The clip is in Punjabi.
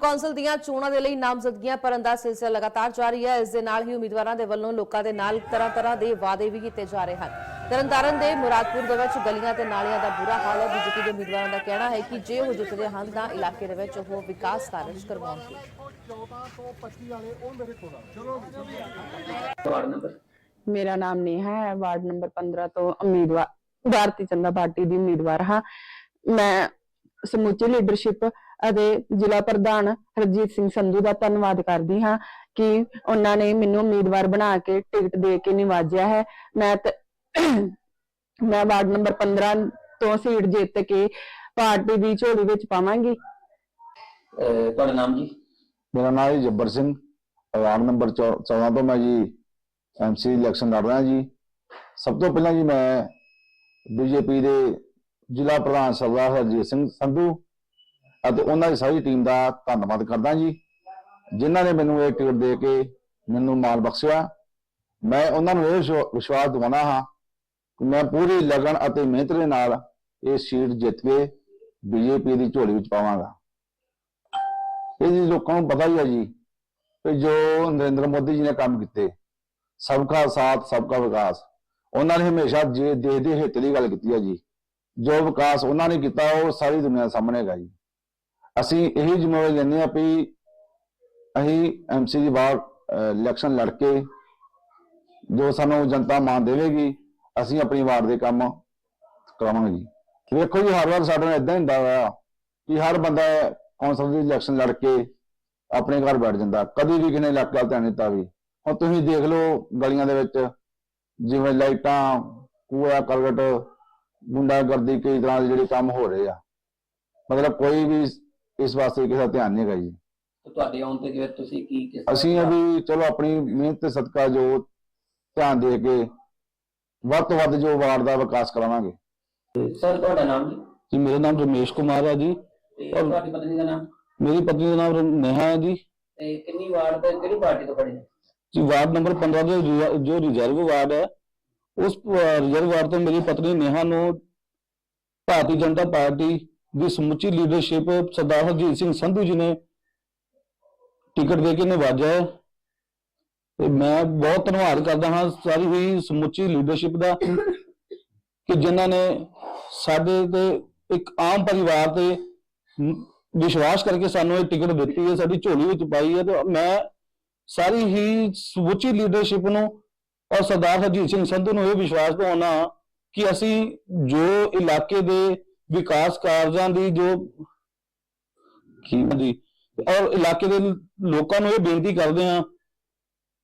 ਕੌਂਸਲ ਦੀਆਂ ਚੋਣਾਂ ਦੇ ਲਈ ਨਾਮਜ਼ਦਗੀਆਂ ਭਰਨ ਦਾ ਸਿਲਸਿਲਾ ਲਗਾਤਾਰ ਜਾਰੀ ਹੈ। ਇਸ ਦੇ ਨਾਲ ਹੀ ਉਮੀਦਵਾਰਾਂ ਦੇ ਵੱਲੋਂ ਲੋਕਾਂ ਦੇ ਨਾਲ ਤਰ੍ਹਾਂ ਤਰ੍ਹਾਂ ਦੇ ਵਾਅਦੇ ਵੀ ਕੀਤੇ ਜਾ ਰਹੇ ਹਨ। ਤਰਨਤਾਰਨ ਦੇ ਮੁਰਾਦਪੁਰ ਦੇ ਵਿੱਚ ਗਲੀਆਂ ਤੇ ਨਾਲੀਆਂ ਦਾ ਬੁਰਾ ਹਾਲ ਹੈ। ਬੀਜੇਪੀ ਦੇ ਉਮੀਦਵਾਰਾਂ ਦਾ ਕਹਿਣਾ ਹੈ ਕਿ ਜੇ ਉਹ ਜਿੱਤਦੇ ਹਨ ਤਾਂ ਇਲਾਕੇ ਦੇ ਵਿੱਚ ਉਹ ਵਿਕਾਸ ਕਾਰਜ ਕਰਵਾਉਣਗੇ। 14 ਤੋਂ 25 ਵਾਲੇ ਉਹ ਮੇਰੇ ਕੋਲ ਆ ਚਲੋ ਵਾਰਡ ਨੰਬਰ? ਮੇਰਾ ਨਾਮ ਨੇਹਾ ਹੈ। ਵਾਰਡ ਨੰਬਰ 15 ਤੋਂ ਉਮੀਦਵਾਰ ਭਾਰਤੀ ਜਨਤਾ ਪਾਰਟੀ ਦੀ ਉਮੀਦਵਾਰ ਹਾਂ। ਮੈਂ ਸਮੁੱਚੀ ਲੀਡਰਸ਼ਿਪ ਅਤੇ ਜ਼ਿਲ੍ਹਾ ਪ੍ਰਧਾਨ ਹਰਜੀਤ ਸਿੰਘ ਸੰਧੂ ਦਾ ਧੰਨਵਾਦ ਕਰਦੀ ਹਾਂ ਕਿ ਉਹਨਾਂ ਨੇ ਮੈਨੂੰ ਉਮੀਦਵਾਰ ਬਣਾ ਕੇ ਟਿਕਟ ਦੇ ਕੇ ਨਿਵਾਜਿਆ ਹੈ। ਮੈਂ ਮੈਂ ਵਾਰਡ ਨੰਬਰ 15 ਤੋਂ ਸੀਟ ਜਿੱਤ ਕੇ ਪਾਰਟੀ ਦੀ ਝੋਲੀ ਵਿੱਚ ਪਾਵਾਂਗੀ। ਤੁਹਾਡਾ ਨਾਮ ਜੀ? ਮੇਰਾ ਨਾਮ ਹੈ ਜੱਬਰ ਸਿੰਘ। ਵਾਰਡ ਨੰਬਰ 14 ਤੋਂ ਮੈਂ ਜੀ ਐਮਸੀ ਇਲੈਕਸ਼ਨ ਲੜ ਰਿਹਾ ਜੀ। ਸਭ ਤੋਂ ਪਹਿਲਾਂ ਜੀ ਮੈਂ ਬੀਜੇਪੀ ਦੇ ਜ਼ਿਲ੍ਹਾ ਪ੍ਰਧਾਨ ਸਰਦਾਰ ਹਰਜੀਤ ਸਿੰਘ ਸੰਧੂ ਅਤੇ ਉਹਨਾਂ ਦੀ ਸਾਰੀ ਟੀਮ ਦਾ ਧੰਨਵਾਦ ਕਰਦਾ ਜੀ। ਜਿਨ੍ਹਾਂ ਨੇ ਮੈਨੂੰ ਇਹ ਟਿਕਟ ਦੇ ਕੇ ਮੈਨੂੰ ਮਾਣ ਬਖਸ਼ਿਆ। ਮੈਂ ਉਹਨਾਂ ਨੂੰ ਇਹ ਵਿਸ਼ਵਾ- ਵਿਸ਼ਵਾਸ ਦਿਵਾਉਣਾ ਹਾਂ ਕਿ ਮੈਂ ਪੂਰੀ ਲਗਨ ਅਤੇ ਮਿਹਨਤ ਦੇ ਨਾਲ ਇਹ ਸੀਟ ਜਿੱਤ ਕੇ ਬੀਜੇਪੀ ਦੀ ਝੋਲੀ ਵਿੱਚ ਪਾਵਾਂਗਾ। ਇਹ ਜੀ ਲੋਕਾਂ ਨੂੰ ਪਤਾ ਹੀ ਹੈ ਜੀ ਕਿ ਜੋ ਨਰਿੰਦਰ ਮੋਦੀ ਜੀ ਨੇ ਕੰਮ ਕੀਤੇ, ਸਬਕਾ ਸਾਥ, ਸਬਕਾ ਵਿਕਾਸ, ਉਹਨਾਂ ਨੇ ਹਮੇਸ਼ਾ ਜੇ ਦੇਸ਼ ਦੇ ਹਿੱਤ ਦੀ ਗੱਲ ਕੀਤੀ ਹੈ ਜੀ। ਜੋ ਵਿਕਾਸ ਉਹਨਾਂ ਨੇ ਕੀਤਾ, ਉਹ ਸਾਰੀ ਦੁਨੀਆ ਸਾਹਮਣੇ ਹੈਗਾ ਜੀ। ਅਸੀਂ ਇਹੀ ਜ਼ਿੰਮੇਵਾਰੀ ਲੈਂਦੇ ਹਾਂ ਵੀ ਅਸੀਂ ਐਮਸੀ ਦੀ ਵਾਰ ਇਲੈਕਸ਼ਨ ਲੜ ਕੇ ਜੋ ਸਾਨੂੰ ਜਨਤਾ ਮਾਨ ਦੇਵੇਗੀ, ਅਸੀਂ ਆਪਣੀ ਵਾਰ ਦੇ ਕੰਮ ਕਰਾਵਾਂਗੇ ਜੀ। ਵੇਖੋ ਜੀ, ਹਰ ਵਾਰ ਸਾਡੇ ਨਾਲ ਇਦਾਂ ਹੁੰਦਾ ਵਾ ਕਿ ਹਰ ਬੰਦਾ ਕੌਂਸਲ ਦੀ ਇਲੈਕਸ਼ਨ ਲੜ ਕੇ ਆਪਣੇ ਘਰ ਬੈਠ ਜਾਂਦਾ। ਕਦੀ ਵੀ ਕਿਸੇ ਨੇ ਇਲਾਕੇ ਵੱਲ ਧਿਆਨ ਦਿੱਤਾ ਵੀ। ਹੁਣ ਤੁਸੀਂ ਦੇਖ ਲਓ ਗਲੀਆਂ ਦੇ ਵਿੱਚ, ਜਿਵੇਂ ਲਾਈਟਾਂ, ਕੂੜਾ, ਕਰਕਟ, ਗੁੰਡਾਗਰਦੀ ਕਈ ਤਰ੍ਹਾਂ ਦੇ ਜਿਹੜੇ ਕੰਮ ਹੋ ਰਹੇ ਆ। ਮਤਲਬ ਕੋਈ ਵੀ ਇਸ ਵਾਸਤੇ ਕਿਸੇ ਦਾ ਧਿਆਨ ਨਹੀਂ ਹੈਗਾ ਜੀ। ਤੇ ਤੁਹਾਡੇ ਆਉਣ ਤੇ ਜਿਵੇਂ ਤੁਸੀਂ ਕੀ ਕਿਸ ਤਰ੍ਹਾਂ ਅਸੀਂ ਅਭੀ ਚਲੋ ਆਪਣੀ ਮਿਹਨਤ ਤੇ ਸਦਕਾ ਜੋ ਧਿਆਨ ਦੇ ਕੇ ਵੱਧ ਤੋਂ ਵੱਧ ਜੋ ਵਾਰਡ ਦਾ ਵਿਕਾਸ ਕਰਾਵਾਂਗੇ। ਸਰ ਤੁਹਾਡਾ ਨਾਮ ਜੀ? ਜੀ ਮੇਰਾ ਨਾਮ ਰਮੇਸ਼ ਕੁਮਾਰ ਹੈ ਜੀ। ਤੇ ਤੁਹਾਡੀ ਪਤਨੀ ਦਾ ਨਾਮ? ਮੇਰੀ ਪਤਨੀ ਦਾ ਨਾਮ ਨੇਹਾ ਹੈ ਜੀ। ਤੇ ਕਿੰਨੀ ਵਾਰਡ ਤੇ ਕਿਹੜੀ ਪਾਰਟੀ ਤੋਂ ਖੜੇ ਨੇ? ਜੀ ਵਾਰਡ ਨੰਬਰ 15 ਦੇ ਰਿਜ਼ਰ- ਜੋ ਰਿਜ਼ਰਵ ਵਾਰਡ ਹੈ ਉਸ ਰਿਜ਼ਰਵ ਵਾਰਡ ਤੋਂ ਮੇਰੀ ਪਤਨੀ ਨੇਹਾ ਨੂੰ ਭਾਰਤੀ ਜਨਤਾ ਪਾਰਟੀ ਦੀ ਸਮੁੱਚੀ ਲੀਡਰਸ਼ਿਪ ਸਰਦਾਰ ਹਰਜੀਤ ਸਿੰਘ ਸੰਧੂ ਜੀ ਨੇ ਟਿਕਟ ਦੇ ਕੇ ਨਿਵਾਜਿਆ ਹੈ। ਤੇ ਮੈਂ ਬਹੁਤ ਧੰਨਵਾਦ ਕਰਦਾ ਹਾਂ ਸਾਰੀ ਹੀ ਸਮੁੱਚੀ ਲੀਡਰਸ਼ਿਪ ਦਾ ਕਿ ਜਿਨ੍ਹਾਂ ਨੇ ਸਾਡੇ ਤੇ ਇੱਕ ਆਮ ਪਰਿਵਾਰ ਤੇ ਵਿਸ਼ਵਾਸ ਕਰਕੇ ਸਾਨੂੰ ਇਹ ਟਿਕਟ ਦਿੱਤੀ ਹੈ, ਸਾਡੀ ਝੋਲੀ ਵਿੱਚ ਪਾਈ ਹੈ। ਤੇ ਮੈਂ ਸਾਰੀ ਹੀ ਸਮੁੱਚੀ ਲੀਡਰਸ਼ਿਪ ਨੂੰ ਔਰ ਸਰਦਾਰ ਹਰਜੀਤ ਸਿੰਘ ਸੰਧੂ ਨੂੰ ਇਹ ਵਿਸ਼ਵਾਸ ਦਿਵਾਉਣਾ ਕਿ ਅਸੀਂ ਜੋ ਇਲਾਕੇ ਦੇ ਵਿਕਾਸ ਕਾਰਜਾਂ ਦੀ ਜੋ ਕੀ ਦੀ ਔਰ ਇਲਾਕੇ ਦੇ ਲੋਕਾਂ ਨੂੰ ਇਹ ਬੇਨਤੀ ਕਰਦੇ ਹਾਂ